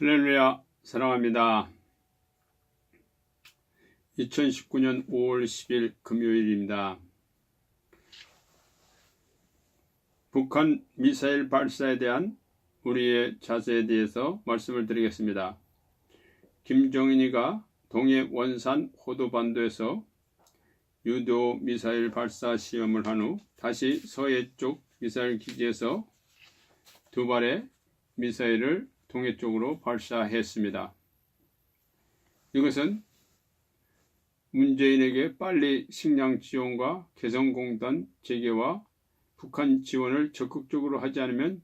할렐루야 사랑합니다. 2019년 5월 10일 금요일입니다. 북한 미사일 발사에 대한 우리의 자세에 대해서 말씀을 드리겠습니다. 김정인이가 동해 원산 호도반도에서 유도 미사일 발사 시험을 한 후 다시 서해 쪽 미사일 기지에서 두 발의 미사일을 동해 쪽으로 발사했습니다. 이것은 문재인에게 빨리 식량 지원과 개성공단 재개와 북한 지원을 적극적으로 하지 않으면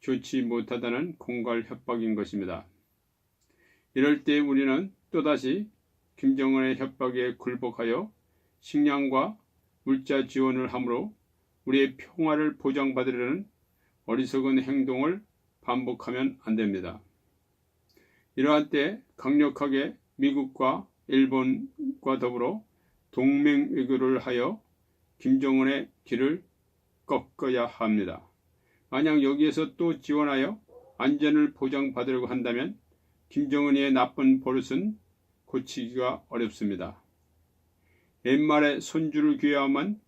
좋지 못하다는 공갈 협박인 것입니다. 이럴 때 우리는 또다시 김정은의 협박에 굴복하여 식량과 물자 지원을 함으로 우리의 평화를 보장받으려는 어리석은 행동을 반복하면 안 됩니다. 이러한 때 강력하게 미국과 일본과 더불어 동맹 외교를 하여 김정은의 길을 꺾어야 합니다. 만약 여기에서 또 지원하여 안전을 보장받으려고 한다면 김정은의 나쁜 버릇은 고치기가 어렵습니다. 옛말에 손주를 귀하면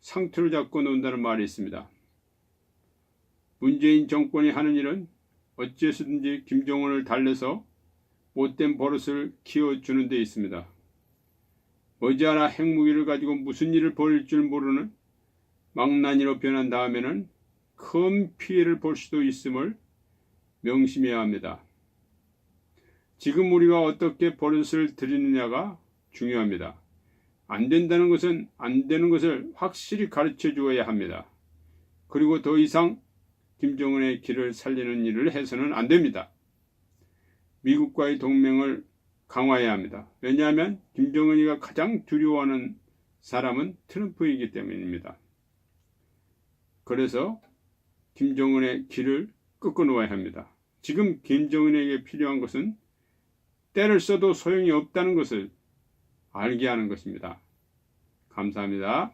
상투를 잡고 논다는 말이 있습니다. 문재인 정권이 하는 일은 어째서든지 김정은을 달래서 못된 버릇을 키워주는 데 있습니다. 머지않아 핵무기를 가지고 무슨 일을 벌일 줄 모르는 망나니로 변한 다음에는 큰 피해를 볼 수도 있음을 명심해야 합니다. 지금 우리가 어떻게 버릇을 들이느냐가 중요합니다. 안 된다는 것은 안 되는 것을 확실히 가르쳐 주어야 합니다. 그리고 더 이상 김정은의 길을 살리는 일을 해서는 안 됩니다. 미국과의 동맹을 강화해야 합니다. 왜냐하면 김정은이가 가장 두려워하는 사람은 트럼프이기 때문입니다. 그래서 김정은의 길을 꺾어 놓아야 합니다. 지금 김정은에게 필요한 것은 때를 써도 소용이 없다는 것을 알게 하는 것입니다. 감사합니다.